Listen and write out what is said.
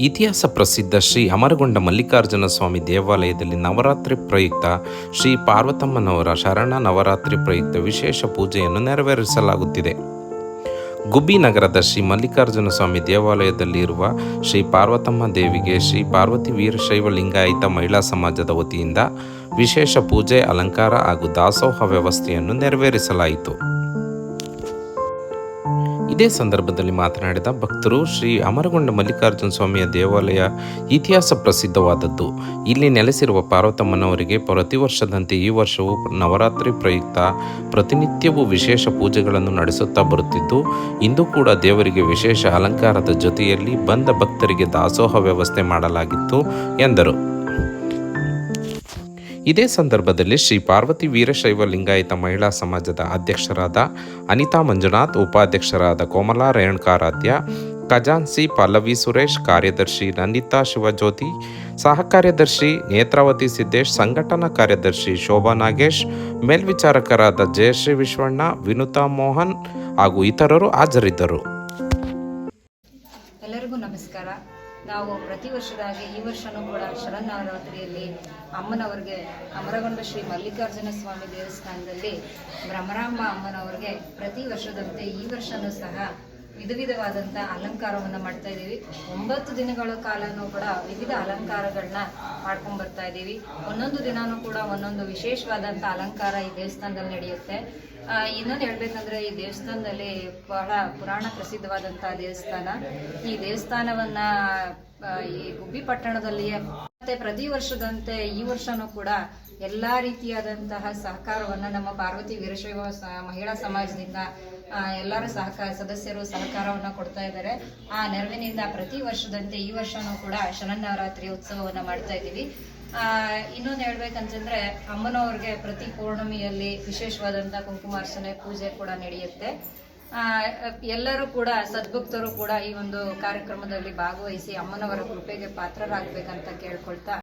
ಇತಿಹಾಸ ಪ್ರಸಿದ್ಧ ಶ್ರೀ ಅಮರಗೊಂಡ ಮಲ್ಲಿಕಾರ್ಜುನ ಸ್ವಾಮಿ ದೇವಾಲಯದಲ್ಲಿ ನವರಾತ್ರಿ ಪ್ರಯುಕ್ತ ಶ್ರೀ ಪಾರ್ವತಮ್ಮನವರ ಶರಣ ನವರಾತ್ರಿ ಪ್ರಯುಕ್ತ ವಿಶೇಷ ಪೂಜೆಯನ್ನು ನೆರವೇರಿಸಲಾಗುತ್ತಿದೆ. ಗುಬ್ಬಿ ನಗರದ ಶ್ರೀ ಮಲ್ಲಿಕಾರ್ಜುನ ಸ್ವಾಮಿ ದೇವಾಲಯದಲ್ಲಿರುವ ಶ್ರೀ ಪಾರ್ವತಮ್ಮ ದೇವಿಗೆ ಶ್ರೀ ಪಾರ್ವತಿ ವೀರಶೈವ ಲಿಂಗಾಯಿತ ಮಹಿಳಾ ಸಮಾಜದ ವತಿಯಿಂದ ವಿಶೇಷ ಪೂಜೆ, ಅಲಂಕಾರ ಹಾಗೂ ದಾಸೋಹ ವ್ಯವಸ್ಥೆಯನ್ನು ನೆರವೇರಿಸಲಾಯಿತು. ಇದೇ ಸಂದರ್ಭದಲ್ಲಿ ಮಾತನಾಡಿದ ಭಕ್ತರು ಶ್ರೀ ಅಮರಗೊಂಡ ಮಲ್ಲಿಕಾರ್ಜುನ ಸ್ವಾಮಿಯ ದೇವಾಲಯ ಇತಿಹಾಸ ಪ್ರಸಿದ್ಧವಾದದ್ದು. ಇಲ್ಲಿ ನೆಲೆಸಿರುವ ಪಾರ್ವತಮ್ಮನವರಿಗೆ ಪ್ರತಿ ವರ್ಷದಂತೆ ಈ ವರ್ಷವೂ ನವರಾತ್ರಿ ಪ್ರಯುಕ್ತ ಪ್ರತಿನಿತ್ಯವೂ ವಿಶೇಷ ಪೂಜೆಗಳನ್ನು ನಡೆಸುತ್ತಾ ಬರುತ್ತಿದ್ದು, ಇಂದು ಕೂಡ ದೇವರಿಗೆ ವಿಶೇಷ ಅಲಂಕಾರದ ಜೊತೆಯಲ್ಲಿ ಬಂದ ಭಕ್ತರಿಗೆ ದಾಸೋಹ ವ್ಯವಸ್ಥೆ ಮಾಡಲಾಗಿತ್ತು ಎಂದರು. ಇದೇ ಸಂದರ್ಭದಲ್ಲಿ ಶ್ರೀ ಪಾರ್ವತಿ ವೀರಶೈವ ಲಿಂಗಾಯತ ಮಹಿಳಾ ಸಮಾಜದ ಅಧ್ಯಕ್ಷರಾದ ಅನಿತಾ ಮಂಜುನಾಥ್, ಉಪಾಧ್ಯಕ್ಷರಾದ ಕೋಮಲಾ ರೇಣುಕಾರಾಧ್ಯ ಖಜಾನ್ಸಿ ಪಲ್ಲವಿ ಸುರೇಶ್, ಕಾರ್ಯದರ್ಶಿ ನಂದಿತಾ ಶಿವಜ್ಯೋತಿ ಸಹ ಕಾರ್ಯದರ್ಶಿ ನೇತ್ರಾವತಿ ಸಿದ್ದೇಶ್, ಸಂಘಟನಾ ಕಾರ್ಯದರ್ಶಿ ಶೋಭಾ ನಾಗೇಶ್, ಮೇಲ್ವಿಚಾರಕರಾದ ಜಯಶ್ರೀ ವಿಶ್ವಣ್ಣ, ವಿನುತಾ ಮೋಹನ್ ಹಾಗೂ ಇತರರು ಹಾಜರಿದ್ದರು. ಎಲ್ಲರಿಗೂ ನಮಸ್ಕಾರ. ನಾವು ಪ್ರತಿ ವರ್ಷದ ಹಾಗೆ ಈ ವರ್ಷನೂ ಕೂಡ ಶರನ್ನವರಾತ್ರಿಯಲ್ಲಿ ಅಮ್ಮನವ್ರಿಗೆ, ಅಮರಗೊಂಡ ಶ್ರೀ ಮಲ್ಲಿಕಾರ್ಜುನ ಸ್ವಾಮಿ ದೇವಸ್ಥಾನದಲ್ಲಿ ಭ್ರಮರಾಂಬ ಅಮ್ಮನವ್ರಿಗೆ ಪ್ರತಿ ವರ್ಷದಂತೆ ಈ ವರ್ಷನೂ ಸಹ ವಿಧ ವಿಧವಾದಂಥ ಅಲಂಕಾರವನ್ನ ಮಾಡ್ತಾ ಇದ್ದೀವಿ. ಒಂಬತ್ತು ದಿನಗಳ ಕಾಲನೂ ಕೂಡ ವಿವಿಧ ಅಲಂಕಾರಗಳನ್ನ ಮಾಡ್ಕೊಂಡ್ ಬರ್ತಾ ಇದ್ದೀವಿ. ಒಂದೊಂದು ದಿನಾನೂ ಕೂಡ ಒಂದೊಂದು ವಿಶೇಷವಾದಂಥ ಅಲಂಕಾರ ಈ ದೇವಸ್ಥಾನದಲ್ಲಿ ನಡೆಯುತ್ತೆ. ಇನ್ನೊಂದು ಹೇಳ್ಬೇಕಂದ್ರೆ ಈ ದೇವಸ್ಥಾನದಲ್ಲಿ ಬಹಳ ಪುರಾಣ ಪ್ರಸಿದ್ಧವಾದಂತಹ ದೇವಸ್ಥಾನ. ಈ ದೇವಸ್ಥಾನವನ್ನ ಈ ಗುಬ್ಬಿ ಪಟ್ಟಣದಲ್ಲಿಯೇ ಮತ್ತೆ ಪ್ರತಿ ವರ್ಷದಂತೆ ಈ ವರ್ಷನೂ ಕೂಡ ಎಲ್ಲಾ ರೀತಿಯಾದಂತಹ ಸಹಕಾರವನ್ನ ನಮ್ಮ ಪಾರ್ವತಿ ವೀರಶೈವ ಮಹಿಳಾ ಸಮಾಜದಿಂದ ಎಲ್ಲರ ಸಹಕಾರ ಸದಸ್ಯರು ಸಹಕಾರವನ್ನು ಕೊಡ್ತಾ ಇದ್ದಾರೆ. ಆ ನೆರವಿನಿಂದ ಪ್ರತಿ ವರ್ಷದಂತೆ ಈ ವರ್ಷನೂ ಕೂಡ ಶರನ್ನವರಾತ್ರಿ ಉತ್ಸವವನ್ನ ಮಾಡ್ತಾ ಇದ್ದೀವಿ. ಇನ್ನೊಂದು ಹೇಳ್ಬೇಕಂತಂದ್ರೆ ಅಮ್ಮನವ್ರಿಗೆ ಪ್ರತಿ ಪೌರ್ಣಮಿಯಲ್ಲಿ ವಿಶೇಷವಾದಂತ ಕುಂಕುಮಾರ್ಚನೆ ಪೂಜೆ ಕೂಡ ನಡೆಯುತ್ತೆ. ಆ, ಎಲ್ಲರೂ ಕೂಡ ಸದ್ಭಕ್ತರು ಕೂಡ ಈ ಒಂದು ಕಾರ್ಯಕ್ರಮದಲ್ಲಿ ಭಾಗವಹಿಸಿ ಅಮ್ಮನವರ ಕೃಪೆಗೆ ಪಾತ್ರರಾಗಬೇಕಂತ ಕೇಳ್ಕೊಳ್ತಾ